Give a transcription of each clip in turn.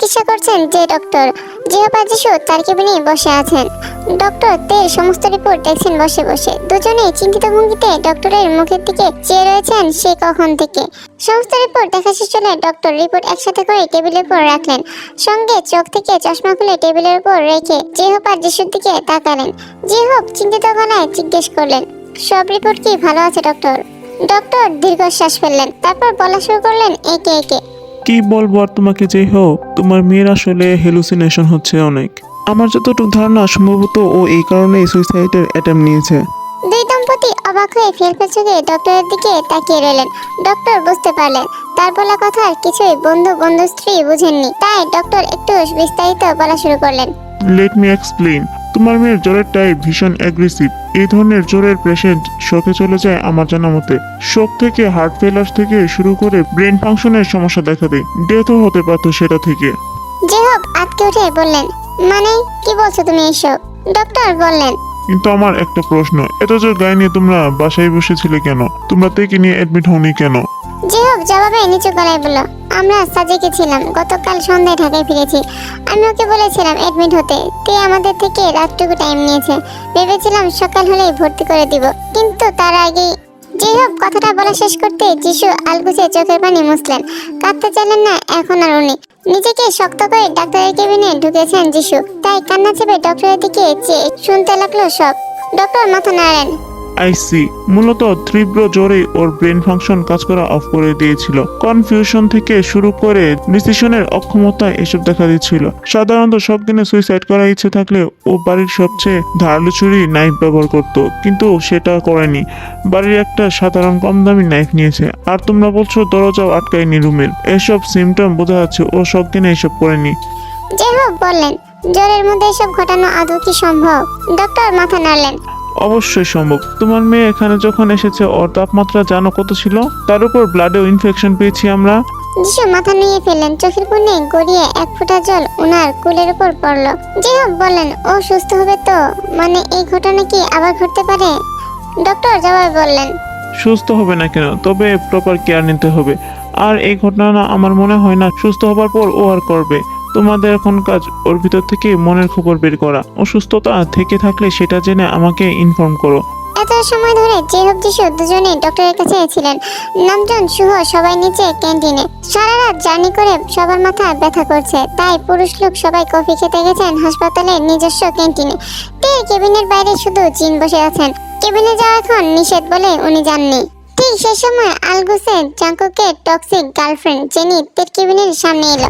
চিকিৎসা করছেন যে, ডক্টর, জিহবা যিশু তার কেবিনে বসে আছেন। ডক্টর তের সমস্ত রিপোর্ট দেখছেন বসে বসে। দুজনেই চিন্তিত ভঙ্গিতে ডক্টরের মুখের দিকে চেয়ে রয়েছেন সে কখন থেকে। সমস্ত রিপোর্ট দেখা শেষ হলে ডক্টর রিপোর্ট একসাথে করে টেবিলের উপর রাখলেন। সঙ্গে চোখ থেকে চশমা খুলে টেবিলের উপর রেখে জেহব আর যিশুর দিকে তাকালেন। জেহব চিন্তিত গলায় জিজ্ঞেস করলেন, সব রিপোর্ট কি ভালো আছে, ডক্টর? ডক্টর দীর্ঘশ্বাস ফেললেন। তারপর বলা শুরু করলেন, একে একে। কি বলব আর তোমাকে যেই হোক তোমার মেয়ের আসলে হেলুসিনেশন হচ্ছে অনেক। আমার যতটুকু ধারণা সম্ভবত ও এই কারণেই সুইসাইডের অ্যাটেম্প নিয়েছে। দুই দম্পতি অবাক হয়ে ফেলফেল চোখে ডক্টরের দিকে তাকিয়ে রইলেন। ডক্টর বুঝতে পারলেন তার বলা কথা কিছুই বন্ধু বন্ধু স্ত্রী বুঝেননি। তাই ডক্টর একটু বিস্তারিত বলা শুরু করলেন। লেট মি এক্সপ্লেইন তোমার মেয়ের জ্বরের টাইপ ভীষণ অ্যাগ্রেসিভ এই ধরনের জ্বরের পেশেন্ট শোকে চলে যায় আমার জানা মতে। শোক থেকে হার্ট ফেলার থেকে শুরু করে ব্রেন ফাংশনের সমস্যা দেখা দেয়। ডেথও হতে পারতো সেটা থেকে। আটকে উঠে বললেন। মানে কি বলছো তুমি এসব? ডক্টর বললেন। কিন্তু আমার একটা প্রশ্ন এত জোর গায়ে নিয়ে তোমরা বাসায় বসেছিলে কেন? তোমরা তেকে নিয়ে অ্যাডমিট হওনি কেন? যে হোক, জবাবে নিচু গলায় বলল, আমরা সাজেকে ছিলাম, গতকাল সন্ধ্যায় ঢাকায় ফিরেছি। আমি ওকে বলেছিলাম, অ্যাডমিট হতে। তে আমাদের থেকে রাতটুকু টাইম নিয়েছে। ভেবেছিলাম সকাল হলেই ভর্তি করে দিব, কিন্তু তার আগেই যে হোক, কথাটা বলা শেষ করতে যিশু আলগুছে চোখের পানি মুছলেন। কাঁদতে চাইলেন না, এখন আর উনি। নিজেকে শক্ত করে ডাক্তারের কেবিনে ঢুকেছেন যিশু। তাই কান্না চেপে ডক্টরের দিকে চেয়ে শুনতে লাগল সব। ডক্টর মাথা নাড়েন আইসি মূলত তীব্র জ্বরে ওর ব্রেন ফাংশন কাজ করা অফ করে দিয়েছিল। কনফিউশন থেকে শুরু করে ডিসিশনের অক্ষমতা এসব দেখা দিচ্ছিল। সাধারণত সব দিনে সুইসাইড করার ইচ্ছে থাকলে ও বাড়ির সবচেয়ে ধারালো ছুরি নাইফ ব্যবহার করত, কিন্তু সেটা করেনি। বাড়ির একটা সাধারণ কম দামি নাইফ নিয়েছে। আর তোমরা বলছো দরজাও আটকায়নি রুমের। এসব সিমটম বোঝা যাচ্ছে ও সব দিনে এসব করেনি। যাই হোক বললেন জ্বরের মধ্যে এসব ঘটানো আদৌ কি সম্ভব? ডক্টর মাথা নাড়লেন। অবশ্যই সম্ভব। তোমার মেয়ে এখানে যখন এসেছে ওর তাপমাত্রা জানো কত ছিল? তার উপর ব্লাডেও ইনফেকশন পেয়েছি আমরা। যিশু মাথা নিয়ে ফেললেন চোখের কোণে গড়িয়ে এক ফোঁটা জল ওনার কুলের উপর পড়ল। যাই হোক বললেন ও সুস্থ হবে তো? মানে এই ঘটনা কি আবার ঘটতে পারে? ডক্টর জবাবে বললেন সুস্থ হবে না কেন? তবে প্রপার কেয়ার নিতে হবে। আর এই ঘটনা আমার মনে হয় না সুস্থ হবার পর ও আর করবে। তোমাদের এখন কাজ ওর ভিতর থেকে মনের খবর বের করা। অসুস্থতা থেকে থাকলে সেটা জেনে আমাকে ইনফর্ম করো। এত সময় ধরে হোক যিশু দুজনেই ডক্টরের কাছে ছিলেন, নামজন শুভ সবাই নিচে, ক্যান্টিনে। সারা রাত জার্নি করে সবার মাথা ব্যথা করছে। তাই পুরুষ লোক সবাই কফি খেতে গেছেন হাসপাতালের নিজস্ব ক্যান্টিনে। তে কেবিনের বাইরে শুধু জিন বসে আছেন। কেবিনে যাওয়া এখন নিষেধ বলে উনি জাননি। ঠিক সে সময় আলগুসে জাঙ্কুকের টক্সিক গার্লফ্রেন্ড জেনি তের কেবিনের সামনে এলো।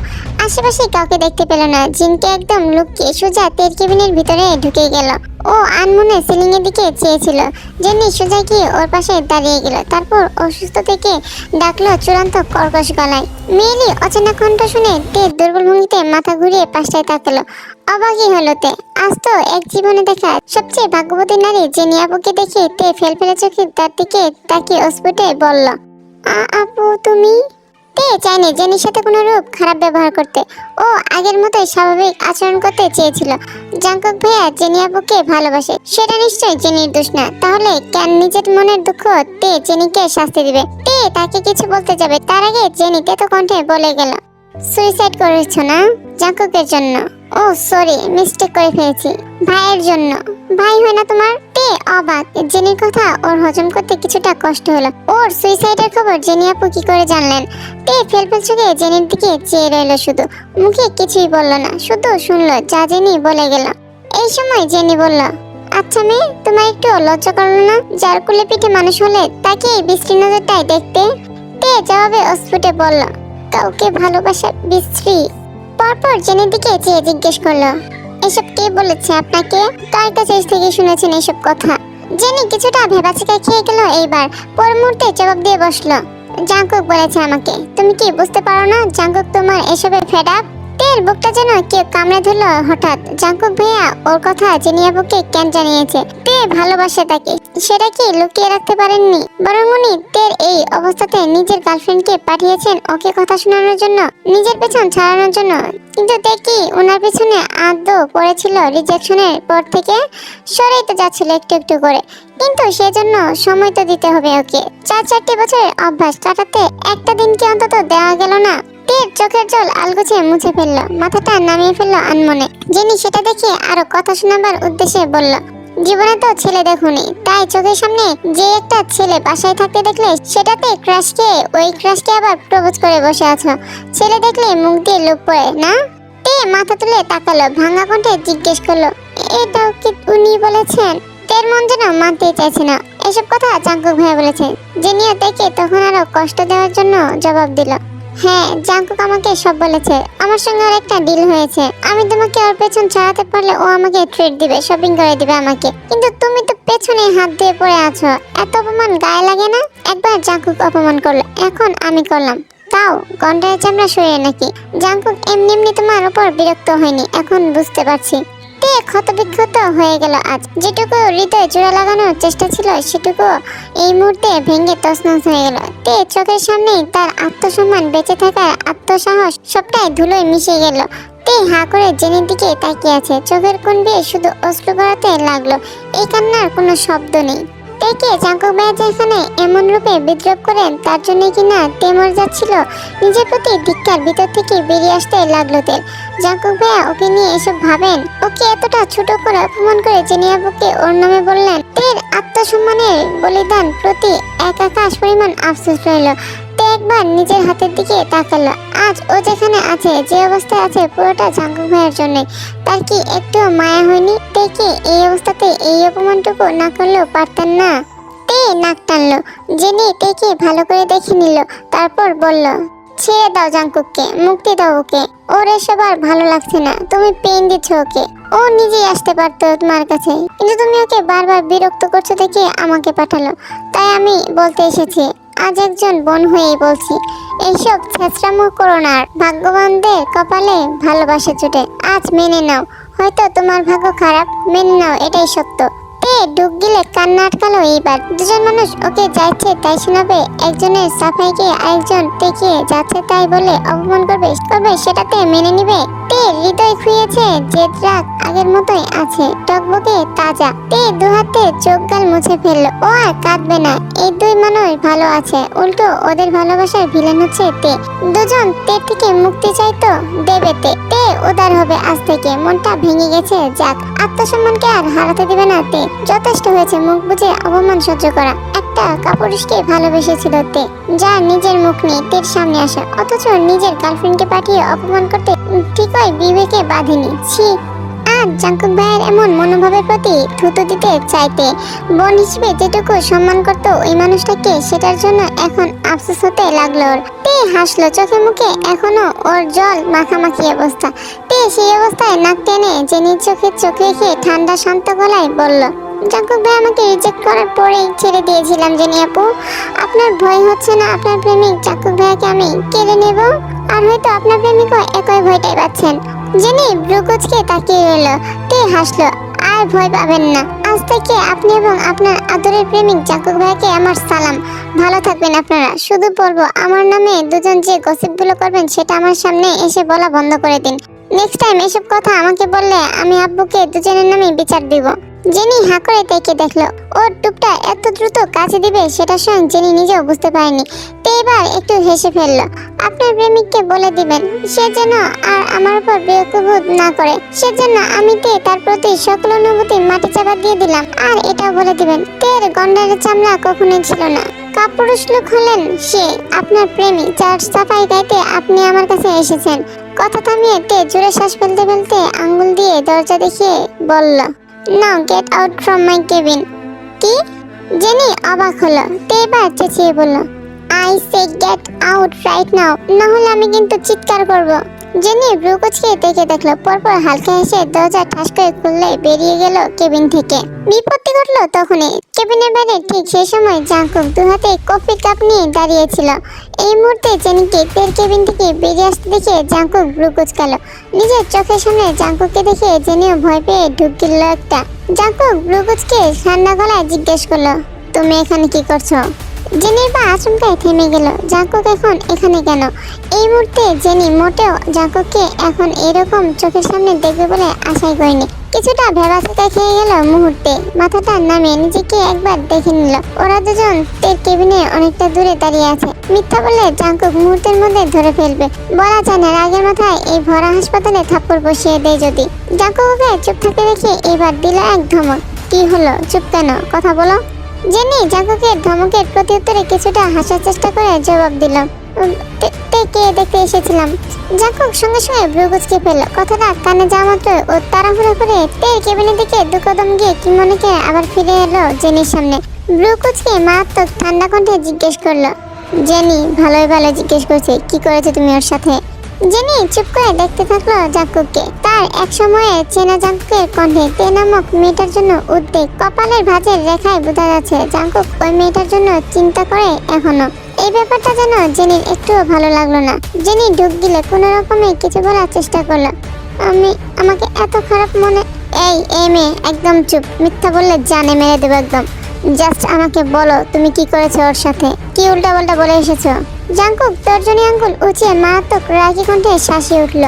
আশেপাশে কাউকে দেখতে পেল না। জিনকে একদম লুকিয়ে সোজা তের কেবিনের ভিতরে ঢুকে গেল। ও আনমনে সিলিং এর দিকে চেয়েছিল। জেনি সোজা গিয়ে ওর পাশে দাঁড়িয়ে গেল। তারপর অসুস্থ থেকে ডাকলো চূড়ান্ত কর্কশ গলায়। মেয়েলি অচেনা কণ্ঠ শুনে তে দুর্বল ভঙ্গিতে মাথা ঘুরিয়ে পাশটায় তাকালো। অবাকই হলো তে। আজ তো এক জীবনে দেখা সবচেয়ে ভাগ্যবতী নারী জেনি আপুকে দেখে তে ফেল ফেলে চোখে তার দিকে তাকিয়ে অস্ফুটে বলল "আ, আপু তুমি? তে চায়নি জেনির সাথে কোনো রূপ খারাপ ব্যবহার করতে। ও আগের মতোই স্বাভাবিক আচরণ করতে চেয়েছিল। জাঙ্কক ভাইয়া জেনি আপুকে ভালোবাসে। সেটা নিশ্চয়ই জেনির দোষ না। তাহলে কেন নিজের মনের দুঃখ তে জেনিকে শাস্তি দিবে? তে তাকে কিছু বলতে যাবে। তার আগে জেনি তেতো কণ্ঠে বলে গেল সুইসাইড করেছ না জাঙ্ককের জন্য? ও সরি মিস্টেক করে ফেলেছি। ভাইয়ের জন্য। ভাই হয় না তোমার? তে, অবাক। জেনির কথা ওর হজম করতে কিছুটা কষ্ট হলো। ওর সুইসাইডের খবর জেনি আপু কি করে জানলেন? তে, ফেলফেল চোখে জেনির দিকে চেয়ে রইল শুধু। মুখে কিছুই বলল না, শুধু শুনলো, যা জেনি বলে গেল। এই সময় জেনি বলল আচ্ছা মেয়ে তোমার একটু লজ্জা করল না? যার কুলে পিঠে মানুষ হলে তাকে এই বৃষ্টি নজরটাই দেখতে? তে জবাবে অস্ফুটে বলল, কাউকে ভালোবাসার বিশ্রী পরপর জেনের দিকে চেয়ে জিজ্ঞেস করল, এসব কে বলেছে আপনাকে? কার কাছে থেকে শুনেছেন এসব কথা। জেনি কিছুটা ভেবাচিকা খেয়ে গেল, এইবার পর মুহূর্তে জবাব দিয়ে বসল জাঙ্কুক বলেছে আমাকে। তুমি কি বুঝতে পারো না? জাঙ্কুক তোমার এসবের ফেড আপ তের বুকটা যেন কেউ কামড়ে ধরলো হঠাৎ। জাঙ্কুক ভাইয়া ওর কথা জেনি আপুকে কেন জানিয়েছে? তে ভালোবাসে তাকে। সেটা কি লুকিয়ে রাখতে পারেননি? বরং উনি তের এই অবস্থাতে নিজের গার্লফ্রেন্ডকে পাঠিয়েছেন ওকে কথা শোনানোর জন্য, নিজের পেছন ছাড়ানোর জন্য। কিন্তু কি ওনার পেছনে আদৌ পড়েছিল রিজেকশনের পর থেকে? সরেই তো যাচ্ছিল একটু একটু করে। কিন্তু সেজন্য সময় তো দিতে হবে ওকে। চার চারটি বছরের অভ্যাস কাটাতে একটা দিন কি অন্তত দেওয়া গেল না? তীর চোখের জল আলগোছে মুছে ফেলল, মাথাটা নামিয়ে ফেলল আনমনে। জেনি সেটা দেখে আরও কথা শোনাবার উদ্দেশ্যে বলল, জীবনে তো ছেলে দেখুনি, তাই চোখের সামনে যে একটা ছেলে বাসায় থাকতে দেখলে সেটাতে ক্রাশকে ওই ক্রাশকে আবার প্রপোজ করে বসে আছো। ছেলে দেখলে মুখ দিয়ে লোক পড়ে, না? তে মাথা তুলে তাকালো, ভাঙা কণ্ঠে জিজ্ঞেস করল, এটাও কি উনি বলেছেন? তের মন যেন মানতেই চাইছে না। এসব কথা জাঙ্কুক ভাইয়া বলেছে। জেনিয়া দেখে তখন আরও কষ্ট দেওয়ার জন্য জবাব দিল। হ্যাঁ জাঙ্কুক আমাকে সব বলেছে। আমার সঙ্গে ওর একটা ডিল হয়েছে। আমি তোমাকে ওর পেছন ছাড়াতে পারলে ও আমাকে ট্রিট দিবে শপিং করে দিবে আমাকে। কিন্তু তুমি তো পেছনে হাত দিয়ে পড়ে আছো। এত অপমান গায়ে লাগে না? একবার জাঙ্কুক অপমান করল, এখন আমি করলাম। তাও, গন্ডারের চামড়া সরিয়ে নাকি। জাঙ্কুক এমনি এমনি তোমার উপর বিরক্ত হয়নি, এখন বুঝতে পারছি। তে ক্ষতবিক্ষত হয়ে গেল আজ। যেটুকু হৃদয়ে জোড়া লাগানোর চেষ্টা ছিল, সেটুকু এই মুহূর্তে ভেঙে তছনছ হয়ে গেল। তে চোখের সামনেই তার আত্মসম্মান বেঁচে থাকার আত্মসাহস সবটাই ধুলোয় মিশে গেল। তে হা করে জেনের দিকে তাকিয়ে আছে। চোখের কোন বেয়ে শুধু অশ্রু গড়াতে লাগল। এই কান্নার কোনো শব্দ নেই। জাঙ্কুক ভাইয়া যেখানে এমন রূপে বিদ্রোপ করেন, তার জন্য কিনা তেমর যাচ্ছিল? নিজের প্রতি ধিক্কার ভিতর থেকে বেরিয়ে আসতে লাগল তেল। জাঙ্কুক ভাইয়া ওকে নিয়ে এসব ভাবেন? ওকে এতটা ছোট করে অপমান করে জেনিয়াবুকে ওর নামে বললেন, তের আত্মসম্মানের বলিদান প্রতি এক আকাশ পরিমাণ আফসোস রইল। তে একবার নিজের হাতের দিকে তাকালো। আজ ও যেখানে আছে, যে অবস্থায় আছে, পুরোটা জাঙ্কুক ভাইয়ের জন্য তার কি একটু মায়া হয়নি? দেখে এই অবস্থাতে এই অপমানটুকু না করলেও পারতেন না? তে নাক টানলো। জেনে তেকে ভালো করে দেখে নিল। তারপর বলল, ছেড়ে দাও জাঙ্কুককে মুক্তি দাও ওকে। ওর এসব আর ভালো লাগছে না। তুমি পেন দিচ্ছ ওকে। ও নিজেই আসতে পারতো তোমার কাছে। কিন্তু তুমি ওকে বারবার বিরক্ত করছ দেখে আমাকে পাঠালো। তাই আমি বলতে এসেছি আজ একজন বোন হয়েই বলছি, এইসব ছেঁচড়ামো করো না আর। ভাগ্যবানদের কপালে ভালোবাসা জুটে। আজ মেনে নাও। হয়তো তোমার ভাগ্য খারাপ, মেনে নাও, এটাই সত্য। তে ডুব গিলে কান্না আটকালো এইবার। দুজন মানুষ ওকে যাচ্ছে তাই শোনাবে, একজনের সাফাইকে আরেকজন তেকে যাচ্ছে তাই বলে অপমান করবে করবে, সেটাতে মেনে নিবে? তে হৃদয় খুইয়েছে, জেদ রাগ আগের মতোই আছে, টকবকে তাজা। তে দু হাতে চোখ গাল মুছে ফেলল, ও আর কাঁদবে না, এই দুই মানুষ ভালো আছে, উল্টো ওদের ভালোবাসার ভিলেন হচ্ছে তে। দুজন তে থেকে মুক্তি দেবে তে তে উদার হবে আজ থেকে, মনটা ভেঙে গেছে, যাক, আত্মসম্মানকে আর হারাতে দিবে না তে। যথেষ্ট হয়েছে মুখ বুঝে অপমান সহ্য করা, একটা কাপুরুষকে ভালোবেসেছিল তে যা নিজের মুখ নিয়ে তের সামনে আসা, অথচ নিজের গার্লফ্রেন্ডকে পাঠিয়ে অপমান করতে ঠিকই বিবেকে বাঁধেনি? ছি আর জাঙ্কুক ভাইয়ের এমন মনোভাবের প্রতি থুতু দিতে চাইতে। বোন হিসেবে যেটুকু সম্মান করত ওই মানুষটাকে সেটার জন্য এখন আফসোস হতে লাগল। তে হাসলো চোখে মুখে এখনও ওর জল মাখামাখি অবস্থা। তে সেই অবস্থায় নাক টেনে জেনির চোখে চোখ রেখে ঠান্ডা শান্ত গলায় বলল জাঙ্কুক ভাই, আমাকে রিজেক্ট করার পরেই ছেড়ে দিয়েছিলাম জেনি আপু আপনার ভয় হচ্ছে না, আপনার প্রেমিক জাঙ্কুক ভাইকে আমি কেড়ে নেব? আর হয়তো আপনার প্রেমিকও একই ভয়টাই পাচ্ছেন জেনি, ব্রুকুচকে তাকিয়ে রইল। তে হাসলো? আর ভয় পাবেন না। আজ থেকে আপনি এবং আপনার আদরের প্রেমিক জাকুক ভাইকে আমার সালাম। ভালো থাকবেন আপনারা। শুধু বলব, আমার নামে দুজন যে গসিপগুলো করবেন, সেটা আমার সামনে এসে বলা বন্ধ করে দিন। নেক্সট টাইম এসব কথা আমাকে বললে আমি আব্বুকে দুজনের নামে বিচার দিব। জেনি হা করে দেখে দেখল। ওর টুপটা এত দ্রুত কাছে দিবে সেটা স্বয়ং জেনি নিজেও বুঝতে পারেনি। তো এবার একটু হেসে ফেলল। আপনার প্রেমিককে বলে দিবেন, সে যেন আর আমার উপর বিরক্তবোধ না করে। সেজন্য আমি তে তার প্রতি সকল অনুভূতি মাটি চাপা দিয়ে দিলাম। আর এটা বলে দিবেন, তের গন্ডারের চামড়া কখনোই ছিল না। কাপুরুষ লোক সে, আপনার প্রেমিক যার সাফাই গাইতে আপনি আমার কাছে এসেছেন। কথা থামিয়ে তে জোরে শ্বাস ফেলতে ফেলতে আঙ্গুল দিয়ে দরজা দেখিয়ে বলল, now get out from my cabin কি? জেনি অবাক হলো তে এবার চেঁচিয়ে বলল I say get out right now না হলে আমি কিন্তু চিৎকার করব। জেনি ব্রুকোচকে দেখে দেখল, পরপর হালকা হেসে দরজা ঠাস করে খুললে বেরিয়ে গেল কেবিন থেকে। বিপত্তি ঘটলো তখনই কেবিনের বাইরে ঠিক সেই সময় জাঙ্কুক দু হাতে কফি কাপ নিয়ে দাঁড়িয়েছিল। এই মুহূর্তে জেনিকে তের কেবিন থেকে বেরিয়ে আসতে দেখে জাঙ্কুক ব্রুকুচকালো নিজের চোখের সামনে জাঙ্কুককে দেখে জেনিও ভয় পেয়ে ঢুক গেল একটা। জাঙ্কুক গ্লুকোজকে ঠান্ডা গলায় জিজ্ঞেস করল, তুমি এখানে কি করছ? জেনির পা আচমকায় থেমে গেল, জাঙ্কুক এখন এখানে কেন? এই মুহূর্তে জেনি মোটেও জাঙ্কুককে এখন এরকম চোখের সামনে দেখবে বলে আশাই করেনি। কিছুটা ভেবাচাকা খেয়ে গেল মুহূর্তে। মাথাটা নামিয়ে নিজেকে একবার দেখে নিল। ওরা দুজন তের কেবিনে অনেকটা দূরে দাঁড়িয়ে আছে। মিথ্যা বলে জাঙ্কুক মুহূর্তের মধ্যে ধরে ফেলবে। বলা যায় না, রাগের মাথায় এই ভরা হাসপাতালে থাপ্পড় বসিয়ে দেয় যদি। জাঙ্কুককে চুপ থাকতে দেখে এবার দিল এক ধমক। কি হলো? চুপ কেন? কথা বলো। জেনি জাঙ্কুকের ধমকের প্রত্যুত্তরে কিছুটা হাসার চেষ্টা করে জবাব দিল। কে দেখতে এসেছিলাম? জাঙ্কুক সঙ্গে সঙ্গে ভ্রুকুচকে ফেলল। কথাটা কানে যাওয়া মাত্র ও তাড়াহুড়ো করে তের কেবিনের দিকে দু কদম গিয়ে কি মনে করে আবার ফিরে এলো জেনির সামনে। ভ্রুকুচকে মারাত্মক ঠান্ডা কণ্ঠে জিজ্ঞেস করল, জেনি, ভালোই ভালো জিজ্ঞেস করছে। কি করেছ তুমি ওর সাথে? জেনি, চুপ করে দেখতে থাকল জাঙ্কুককে তার এক সময়ে চেনা জাঙ্কুকের কণ্ঠে তে নামক মেয়েটার জন্য উদ্বেগ, কপালের ভাঁজের রেখায় বোঝা যাচ্ছে জাঙ্কুক ওই মেয়েটার জন্য চিন্তা করে এখনও। এই ব্যাপারটা যেন জেনির একটুও ভালো লাগল না। জেনি ঢুক দিলে কোনো রকমে কিছু বলার চেষ্টা করল। আমি, আমাকে এত খারাপ মনে এই এই মেয়ে, একদম চুপ। মিথ্যা বললে জানে মেরে দেবো একদম। জাস্ট আমাকে বলো তুমি কি করেছ ওর সাথে। কি উল্টা পাল্টা বলে এসেছ? জাঙ্কুক তর্জনী আঙ্গুল উঁচিয়ে মারাত্মক রাগি কণ্ঠে শাসিয়ে উঠল।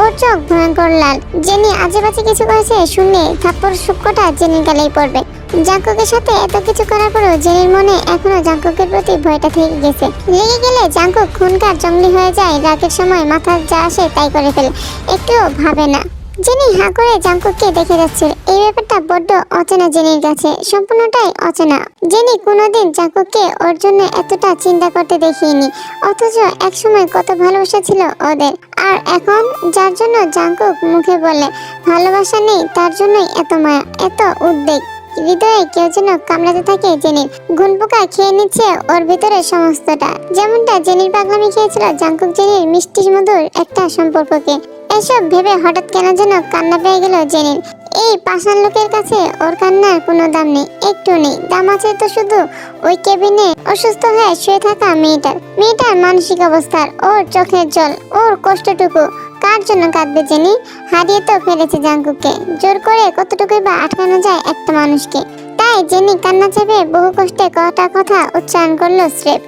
ওর চোখ ভয়ঙ্কর লাল। জেনি আজে বাজে কিছু করেছে শুনে থাপ্পড় সূক্ষ্মটা জেনির গালেই পড়বে। জাঙ্কুকের সাথে এত কিছু করার পরেও জেনির মনে এখনও জাঙ্কুকের প্রতি ভয়টা থেকে গেছে। লেগে গেলে জাঙ্কুক খুনকার জঙ্গলি হয়ে যায়। রাগের সময় মাথার যা আসে তাই করে ফেলে। একটুও ভাবে না। জেনি হাঁ করে জাঙ্কুককে দেখে যাচ্ছে। এই ব্যাপারটা বড্ড অচেনা জেনির কাছে। সম্পূর্ণটাই অচেনা। জেনি কোনোদিন জাঙ্কুককে ওর জন্য এতটা চিন্তা করতে দেখিনি। অথচ একসময় কত ভালোবাসা ছিল ওদের। আর এখন যার জন্য জাঙ্কুক মুখে বলে, ভালোবাসা নেই, তার জন্যই এত মায়া, এত উদ্বেগ। হৃদয়ে কেউ যেন কামড়াতে থাকে জেনির ঘুন পোকা খেয়ে নিচ্ছে ওর ভিতরে সমস্তটা। যেমনটা জেনির পাগলামি খেয়েছিল, জাঙ্কুক জেনির মিষ্টি মধুর একটা সম্পর্ককে। এসব ভেবে হঠাৎ কেন যেন কান্না পেয়ে গেল জেনির এই পাষাণ লোকের কাছে ওর কান্নার কোনো দাম নেই, একটু নেই। দাম আছে তো শুধু ওই কেবিনে অসুস্থ হয়ে শুয়ে থাকা মেয়েটার। মেয়েটার মানসিক অবস্থার, ওর চোখের জল, ওর কষ্টটুকু। কার জন্য কাঁদবে জেনি? হারিয়ে তো ফেলেছে জাঙ্কুকে জোর করে কতটুকুই বা আটকানো যায় একটা মানুষকে। তাই জেনি কান্না চেপে বহু কষ্টে কটা কথা উচ্চারণ করল স্রেফ।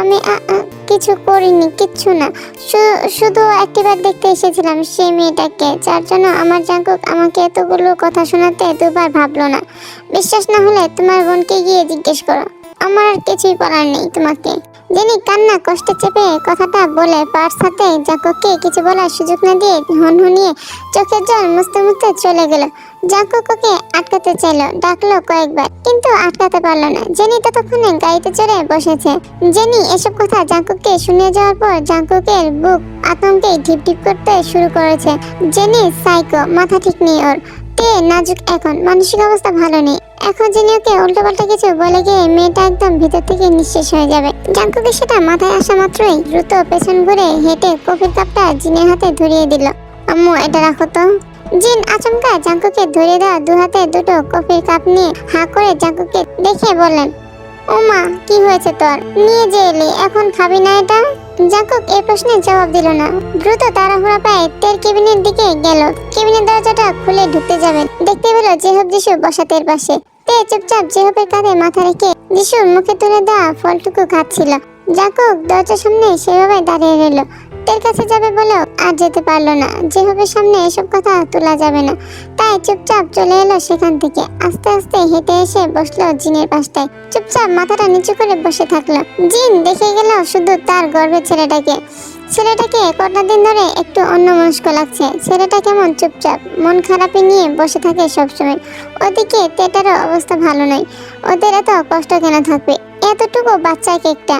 আমি কিছু করিনি, কিচ্ছু না। শুধু শুধু একটিবার দেখতে এসেছিলাম সেই মেয়েটাকে, যার জন্য আমার জাঙ্কুক আমাকে এতগুলো কথা শোনাতে দুবার ভাবলো না। বিশ্বাস না হলে তোমার বোনকে গিয়ে জিজ্ঞেস করো। আমার আর কিছুই করার নেই তোমাকে। জেনি কান্না, কষ্টে চেপে কথাটা বলে পার্স হাতে জাঙ্কুককে কিছু বলার সুযোগ না দিয়ে হনহনিয়ে চোখের জল মুছতে মুছতে চলে গেল। জাঙ্কুক ওকে আটকাতে চাইলো, ডাকলো কয়েকবার, কিন্তু আটকাতে পারল না। জেনি ততক্ষণে গাড়িতে চড়ে বসেছে। জেনি, এসব কথা জাঙ্কুককে শুনে যাওয়ার পর জাঙ্কুকের বুক আতঙ্কে ঢিপ ঢিপ করতে শুরু করেছে। জেনি সাইকো মাথা ঠিক নেই ওর। তে নাজুক এখন? মানসিক অবস্থা ভালো নেই। এখন জেনি ওকে উল্টোপাল্টা কিছু বলে গিয়ে মেয়েটা একদম ভিতর থেকে নিঃশেষ হয়ে যাবে। জাঙ্কুকে সেটা মাথায় আসা মাত্রই দ্রুত পেছন ঘুরে হেঁটে কফির কাপটা জিনের হাতে ধরিয়ে দিল। আম্মু, এটা রাখো তো। জিন আচমকা জাঙ্কুকে ধরিয়ে দেওয়া দু হাতে দুটো কফির কাপ নিয়ে হা করে জাঙ্কুকে দেখে বললেন ও মা কি হয়েছে তোর? নিয়ে যে এলি, এখন খাবি না এটা? জাঙ্কুক এই প্রশ্নের জবাব দিল না। দ্রুত তাড়াহুড়া পায়ে তের কেবিনের দিকে গেল। কেবিনের দরজাটা খুলে ঢুকতে যাবেন। দেখতে পেল জেহব যিশু বসাতের পাশে। তে, চুপচাপ জেহবের কাঁধে মাথা রেখে যিশুর মুখে তুলে দেওয়া ফলটুকু খাচ্ছিল। জাঙ্কুক দরজার সামনে সেভাবে দাঁড়িয়ে রইল। তের কাছে যাবে বলেও আর যেতে পারল না। যেভাবে সামনে এসব কথা তোলা যাবে না। তাই চুপচাপ চলে এলো সেখান থেকে। আস্তে আস্তে হেঁটে এসে বসল জিনের পাশটায়। চুপচাপ মাথাটা নিচু করে বসে থাকল। জিন দেখে গেল শুধু তার গর্বের ছেলেটাকে। ছেলেটাকে কটা দিন ধরে একটু অন্যমনস্ক লাগছে। ছেলেটা কেমন চুপচাপ, মন খারাপই নিয়ে বসে থাকে সবসময়। ওদিকে তেটারও অবস্থা ভালো নয়। ওদের এত কষ্ট কেন থাকবে? এতটুকু বাচ্চা কেকটা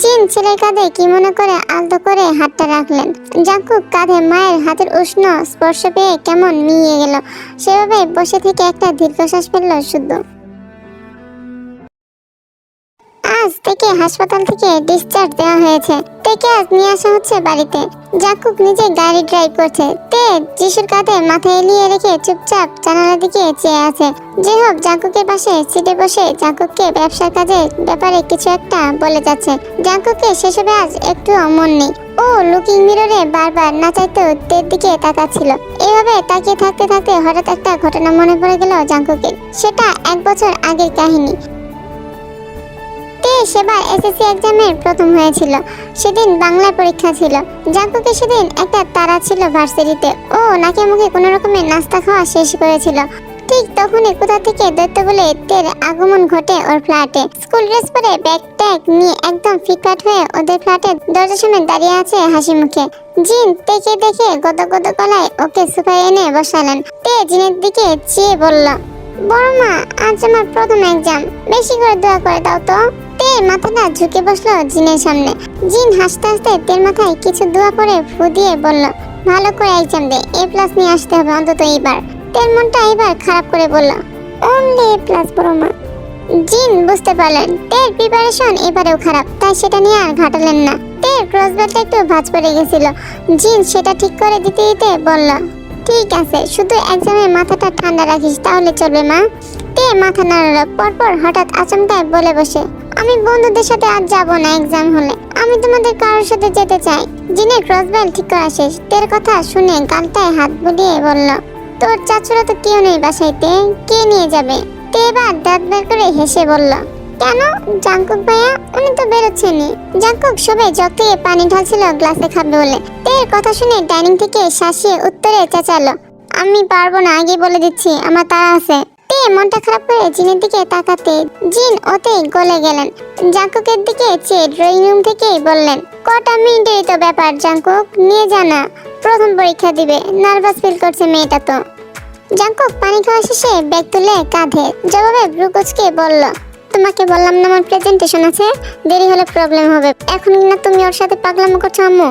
জিন ছেলের কাঁধে কি মনে করে আলতো করে হাতটা রাখলেন? জাঙ্কুক কাঁধে মায়ের হাতের উষ্ণ স্পর্শ পেয়ে কেমন মিলিয়ে গেল। সেভাবে বসে থেকে একটা দীর্ঘশ্বাস ফেলল শুদ্ধ। আজ থেকে হাসপাতাল থেকে ডিসচার্জ দেওয়া হয়েছে। থেকে আজ নিয়ে আসা হচ্ছে বাড়িতে। জাকুক নিজে গাড়ি ড্রাইভ করছে। তে যিশুর কাঁধে মাথা এলিয়ে রেখে চুপচাপ জানালার দিকে চেয়ে আছে। যে হোক জাকুকের পাশে সিটে বসে জাকুককে ব্যবসার কাজের ব্যাপারে কিছু একটা বলে যাচ্ছে। জাকুককে সেসবে আজ একটু অমন নেই। ও লুকিং মিররে বারবার না চাইতেও তের দিকে তাকাচ্ছিল। এভাবে তাকিয়ে থাকতে থাকতে হঠাৎ একটা ঘটনা মনে পড়ে গেল জাঙ্কুকের সেটা এক বছর আগের কাহিনী। তে সেবার এসএসসি এক্সামের প্রথম হয়েছিল। সেদিন বাংলা পরীক্ষা ছিল। জাঙ্কুকে সেদিন একটা তারা ছিল ভার্সিটিতে। ও নাকে মুখে কোনো রকমের নাস্তা খাওয়া শেষ করেছিল। ঠিক তখনই কোথা থেকে দৈত্য বলে তের আগমন ঘটে ওর ফ্ল্যাটে। স্কুল ড্রেস পরে ব্যাগ ট্যাগ নিয়ে একদম ফিটফাট হয়ে ওদের ফ্ল্যাটে দরজার সামনে দাঁড়িয়ে আছে হাসি মুখে। জিন তেকে দেখে গদ গদ গলায় ওকে সুপায় এনে বসালেন। তে জিনের দিকে চেয়ে বলল বড় মা আজ আমার প্রথম এক্সাম বেশি করে দোয়া করে দাও তো। তে মাথাটা ঝুঁকে বসল জিনের সামনে। জিন হাসতে হাসতে তের মাথায় কিছু দোয়া করে ফু দিয়ে বলল, ভালো করে এক্সাম দে এ প্লাস নিয়ে আসতে হবে অন্তত এইবার। তের মনটা এবার খারাপ করে বলল, অনলি এ প্লাস বড় জিন বুঝতে পারলেন, তের প্রিপারেশন এবারেও খারাপ, তাই সেটা নিয়ে আর ঘাটালেন না। তের ক্রসবারটা একটু ভাঁজ পড়ে গেছিল। জিন সেটা ঠিক করে দিতে দিতে বলল, ঠিক আছে, শুধু এক্সামে মাথাটা ঠান্ডা রাখিস, তাহলে চলবে মা। তে মাথা নাড়ালো। পরপর হঠাৎ আচমকায় বলে বসে, আমি বন্ধুদের সাথে আজ যাব না এক্সাম হলে। আমি তোমাদের কারোর সাথে যেতে চাই। জিনের ক্রসবেল ঠিক করা শেষ। তের কথা শুনে গালটায় হাত বুলিয়ে বলল, তোর চাচুরা তো কেউ নেই বাসাইতে, কে নিয়ে যাবে? তে এবার দাঁত বের করে হেসে বলল, কেন? জাঙ্কুক ভাইয়া, উনি তো বেরোচ্ছেনই। জাঙ্কুক জগ থেকে পানি ঢালছিল গ্লাসে খাবে বলে। তের কথা শুনে ডাইনিং থেকে শাসিয়ে উত্তরে চেঁচালো, আমি পারব না আগে বলে দিচ্ছি, আমার তারা আছে। মনটা খারাপ করে জিনের দিকে তাকাতে জিন ওতেই গলে গেলেন। জাঙ্কুকের দিকে চেয়ে ড্রয়িং রুম থেকেই বললেন, কটা মিনিটেরই তো ব্যাপার, জাঙ্কুক, নিয়ে জানা প্রথম পরীক্ষা দিবে নার্ভাস ফিল করছে মেয়েটা তো। জাঙ্কুক পানি খাওয়া শেষে ব্যাগ তুলে কাঁধে জবাবে ব্রুকোচকে বলল, তোমাকে বললাম না, আমার প্রেজেন্টেশন আছে। দেরি হলে প্রবলেম হবে। এখন না তুমি ওর সাথে পাগলামো করছ, আম্মু?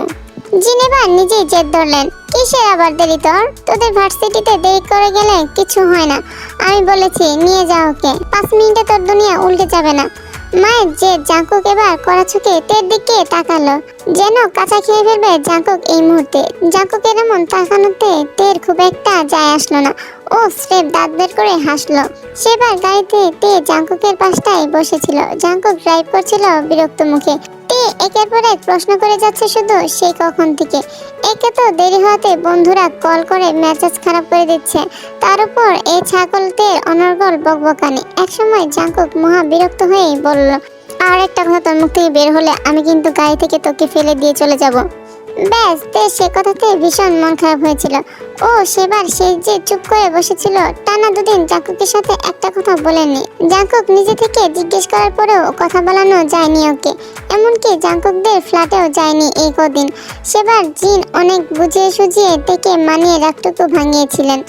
জিনেবার নিজেই জেদ ধরলেন। কিসের আবার দেরি তোর? তোদের ভার্সিটিতে দেরি করে গেলে কিছু হয় না। আমি বলেছি, নিয়ে যা ওকে। পাঁচ মিনিটে তোর দুনিয়া উল্টে যাবে না। মায়ের যে জাঁকুক এবার করাছুকে তের দিকে তাকালো। যেন কাঁচা খেয়ে ফেলবে জাঙ্কুক এই মুহূর্তে। জাঙ্কুকের এমন তাকানোতে তের খুব একটা যায় আসলো না। ও স্রেফ দাঁত বের করে হাসলো। সেবার গাড়িতে তে জাঙ্কুকের পাশটায় বসেছিল। জাঙ্কুক ড্রাইভ করছিল বিরক্ত মুখে। তে একের পর এক প্রশ্ন করে যাচ্ছে শুধু সেই কখন থেকে। একে তো দেরি হওয়াতে বন্ধুরা কল করে মেজাজ খারাপ করে দিচ্ছে। তার উপর এই ছাগলতে অনর্গল বকবকানি। একসময় জাঙ্কুক মহা বিরক্ত হয়ে বলল, আর একটা কথা তোর মুখ থেকে বের হলে আমি কিন্তু গায়ে থেকে তোকে ফেলে দিয়ে চলে যাব। ব্যাস, তে সে কথাতে ভীষণ মন খারাপ হয়েছিল। ও সেবার সে যে চুপ করে বসেছিল, টানা দুদিন জাঙ্কুকের সাথে একটা কথা বলেনি জাঙ্কুক নিজে থেকে জিজ্ঞেস করার পরেও কথা বলানো যায়নি ওকে। এমনকি জাঙ্কুকদের ফ্ল্যাটেও যায়নি এই কদিন। সেবার জিন অনেক বুঝিয়ে সুঝিয়ে থেকে মানিয়ে রাগটুকু ভাঙিয়েছিলেন।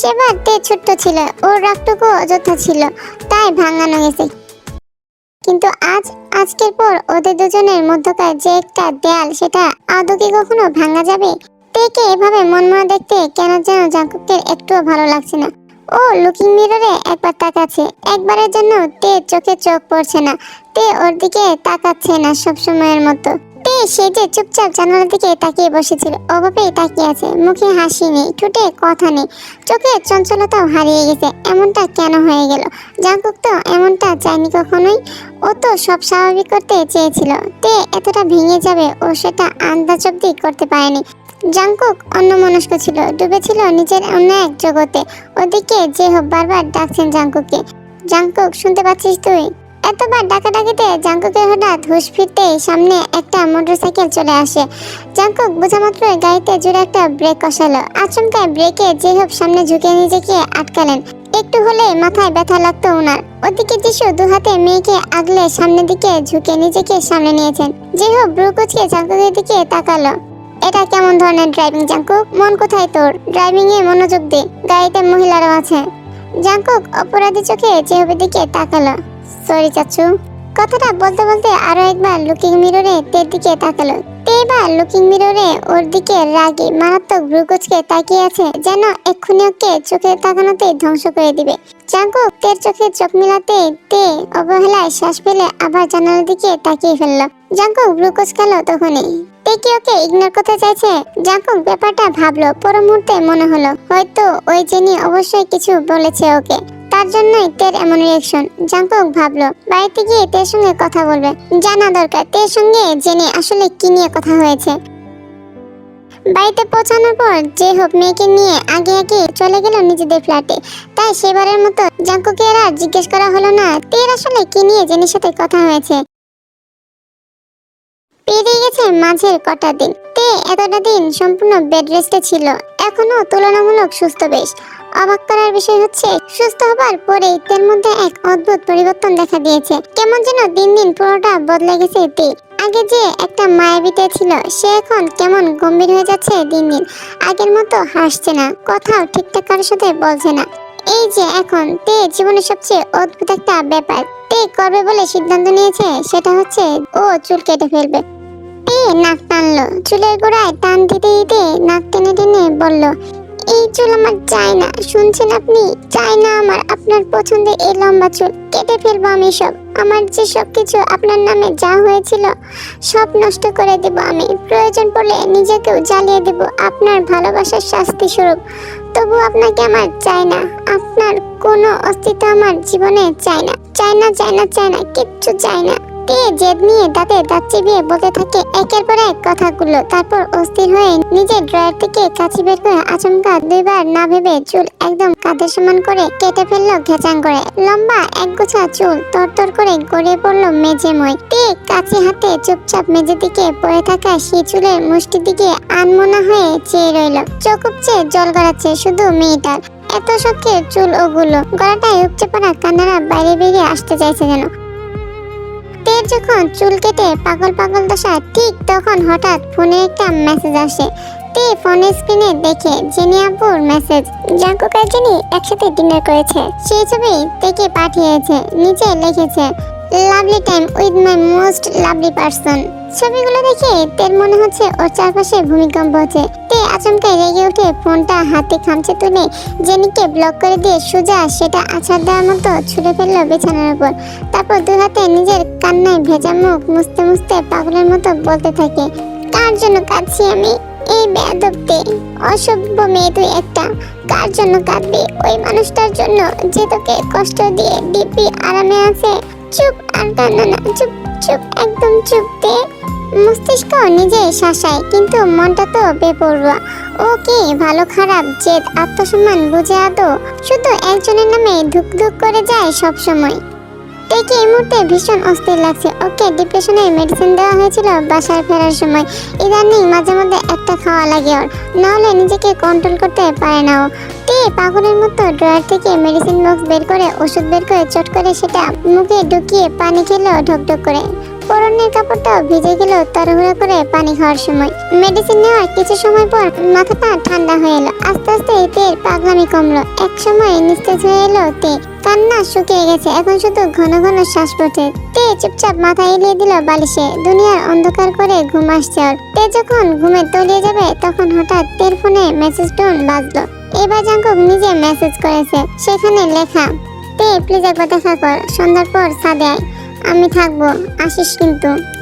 সেবার তে ছোট্ট ছিল, ওর রাগটুকু অযথা ছিল, তাই ভাঙানো গেছে। কিন্তু আজ, আজকের পর ওদের দুজনের মধ্যকার যে একটা দেয়াল, সেটা আদৌ কি কখনো ভাঙা যাবে? তেকে এভাবে মনমরা দেখতে কেন যেন জাঙ্কুকের একটুও ভালো লাগছে না। ও লুকিং মিররে একবার তাকাচ্ছে। একবারের জন্য তে চোখে চোখ পড়ছে না। তে ওর দিকে তাকাচ্ছে না সবসময়ের মতো। সে যে চুপচাপ জানালার দিকে তাকিয়ে বসেছিল, অভাবেই তাকিয়ে আছে, মুখে হাসি নেই, ঠোঁটে কথা নেই চোখে চঞ্চলতাও হারিয়ে গেছে, এমনটা কেন হয়ে গেল? জাঙ্কুক তো এমনটা চায়নি কখনোই, ও তো সব স্বাভাবিক করতে চেয়েছিল, তে এতটা ভেঙে যাবে ও সেটা আন্দাজ অব্দি করতে পারেনি। জাঙ্কুক অন্যমনস্ক ছিল, ডুবেছিল নিজের অন্য এক জগতে, ওদিকে যে হোক বারবার ডাকছেন জাঙ্কুককে। জাঙ্কুক, শুনতে পাচ্ছিস তুই? এতবার ডাকাডাকিতে জাঙ্কুকের হঠাৎ হুশ ফিরতেই সামনে একটা মোটরসাইকেল চলে আসে। জাঙ্কুক বোঝা মাত্রই গাড়িতে জোরে একটা ব্রেক কষালো। আচমকায় ব্রেকে যে হোক সামনে ঝুঁকে নিজেকে আটকালেন, একটু হলে মাথায় ব্যথা লাগতো ওনার। ওদিকে যিশু দু হাতে মেয়েকে আগলে সামনের দিকে ঝুঁকে নিজেকে সামনে নিয়েছেন। যে হোক ব্রুকুচকে জাঙ্কুকের দিকে তাকালো। এটা কেমন ধরনের ড্রাইভিং জাঙ্কুক? মন কোথায় তোর? ড্রাইভিং এ মনোযোগ দে। গাড়িতে মহিলারাও আছে। জাঙ্কুক অপরাধী চোখে চেহবের দিকে তাকালো। সরি চাচু। কথাটা বলতে বলতে আরও একবার লুকিং মিররে তের দিকে তাকালো। তে লুকিং মিররে ওর দিকে রাগে, মারাত্মক ভ্রুকুচকে তাকিয়ে আছে, যেন এক্ষুনি ওকে চোখে তাকানোতে ধ্বংস করে দিবে। জাঙ্কুক তের চোখে চোখ মিলাতে তে অবহেলায় শ্বাস ফেলে আবার জানালার দিকে তাকিয়ে ফেলল। জাঙ্কুক ভ্রুকুচ খেলো তখনই। তে কি ওকে ইগনোর করতে চাইছে? জাঙ্কুক ব্যাপারটা ভাবলো, পর মুহূর্তে মনে হলো। হয়তো ওই জেনি অবশ্যই কিছু বলেছে ওকে। তার জন্যই তের এমন রিয়েকশন জাঙ্কুক ভাবলো, বাড়িতে গিয়ে তের সঙ্গে কথা বলবে। জানা দরকার তের সঙ্গে জেনে আসলে কি নিয়ে কথা হয়েছে। বাড়িতে পৌঁছানোর পর যে হোক মেয়েকে নিয়ে আগে আগে চলে গেল নিজেদের ফ্ল্যাটে তাই সেবারের মতো জাঙ্কুকে আর জিজ্ঞেস করা হলো না তের আসলে কি নিয়ে জেনির সাথে কথা হয়েছে। পেরিয়ে গেছে মাঝের কটা দিন। তে এতটা দিন সম্পূর্ণ বেড রেস্টে ছিল। এখনও তুলনামূলক সুস্থ বেশ। অবাক করার বিষয় হচ্ছে, সুস্থ হবার পরেই তের মধ্যে এক অদ্ভুত পরিবর্তন দেখা দিয়েছে। কেমন যেন দিন দিন পুরোটা বদলে গেছে তে আগে যে একটা মায়াবিতে ছিল, সে এখন কেমন গম্ভীর হয়ে যাচ্ছে দিন দিন। আগের মতো হাসছে না, কথাও ঠিকঠাক কারোর সাথে বলছে না। এই যে এখন, তে জীবনের সবচেয়ে অদ্ভুত একটা ব্যাপার। তে করবে বলে সিদ্ধান্ত নিয়েছে, সেটা হচ্ছে ও চুল কেটে ফেলবে। তে নাক টানলো, চুলের গোড়ায় টান দিতে দিতে নাক টেনে টেনে বলল এই চুল আমার চাই না। শুনছেন আপনি? চাই না আমার। আপনার পছন্দের এই লম্বা চুল কেটে ফেলব আমি সব। আমার যে সব কিছু আপনার নামে যা হয়েছিল, সব নষ্ট করে দেব আমি। প্রয়োজন পড়লে নিজেকেও জ্বালিয়ে দেব। আপনার ভালোবাসার শাস্তি স্বরূপ। তবু আপনাকে আমার চাই না। আপনার কোনো অস্তিত্ব আমার জীবনে চাই না। চাই না চাই না চাই না, কিচ্ছু চাই না। তে জেদ নিয়ে দাঁতে দাঁত চিবিয়ে বলতে থাকে। একের পর এক কথাগুলো, তারপর অস্থির হয়ে নিজের ড্রয়ার থেকে কাছি বের করে আচমকা দুইবার না ভেবে চুল একদম কাঁধের সমান করে কেটে ফেলল ঘেচাং করে। লম্বা এক গোছা চুল তরতর করে গড়িয়ে পড়ল মই তে কাছে হাতে চুপচাপ মেঝে দিকে পড়ে থাকা সেই চুলের মুষ্টির দিকে আনমনা হয়ে চেয়ে রইল। চোখ উপচে জল গড়াচ্ছে শুধু মেয়েটার। এত শখের চুল ওগুলো। গলাটায় উপচে পড়া কান্নারা বাইরে বেরিয়ে আসতে চাইছে যেন। তের যখন চুল কেটে পাগল পাগল দশা, ঠিক তখন হঠাৎ ফোনে একটা মেসেজ আসে। তে ফোনের স্ক্রিনে দেখে জেনি আপুর মেসেজ জাঙ্কুক আর জেনি একসাথে ডিনার করেছে। সেই ছবি তেকে পাঠিয়েছে, নিচে লিখেছে lovely time with my most lovely person ছবিগুলো দেখে তের মনে হচ্ছে ওর চারপাশে ভূমিকম্প হচ্ছে। তে আচমকা রেগে উঠে ফোনটা হাতে খামচে তুলে জেনিকে ব্লক করে দিয়ে সোজা সেটা আছাড় দেওয়ার মতো ছুড়ে ফেলল বিছানার উপর। তারপর দু হাতে নিজের কান্নায় ভেজা মুখ মুছতে মুছতে পাগলের মতো বলতে থাকে, কার জন্য কাঁদছি আমি? এই বেয়াদবতে অসভ্য মেয়ে তুই একটা। কার জন্য কাঁদবি? ওই মানুষটার জন্য যে তোকে কষ্ট দিয়ে দিব্যি আরামে আছে চুপ, আর কান্না না চুপ চুপ, একদম চুপ দে। মস্তিষ্ক নিজে শাসায়, কিন্তু মনটা তো বেপরোয়া। ও ভালো, খারাপ, জেদ, আত্মসম্মান, বুঝে আদৌ? শুধু একজনের নামে ধুক ধুক করে যায় সব সময় দেখে এই মুহূর্তে ভীষণ অস্থির লাগছে। ওকে ডিপ্রেশনের মেডিসিন দেওয়া হয়েছিল বাসায় ফেরার সময়। ইদানিং মাঝে মধ্যে একটা খাওয়া লাগে ওর। নাহলে নিজেকে কন্ট্রোল করতে পারে না ও। পাগলের মতো ড্রয়ার থেকে মেডিসিন বক্স বের করে, ওষুধ বের করে, চট করে সেটা মুখে ঢুকিয়ে পানি খেলো ঢকঢক করে। পরনের কাপড়টাও ভিজে গেল তাড়াহুড়া করে পানি খাওয়ার সময়। মেডিসিন নেওয়ার কিছু সময় পর মাথাটা ঠান্ডা হয়ে এলো। আস্তে আস্তে তের পাগলামি কমলো। এক সময় নিস্তেজ হয়ে এলো তে কান্না শুকিয়ে গেছে, এখন শুধু ঘন ঘন শ্বাস পড়ছে তে চুপচাপ মাথা এলিয়ে দিল বালিশে। দুনিয়ার অন্ধকার করে ঘুম আসছে তে যখন ঘুমে তলিয়ে যাবে, তখন হঠাৎ তের ফোনে মেসেজ টোন বাজলো। এবার জাঙ্কুক নিজে মেসেজ করেছে। সেখানে লেখা, তে প্লিজ একবার দেখা কর। সন্ধ্যার পর সাদে আমি থাকব। আসিস কিন্তু।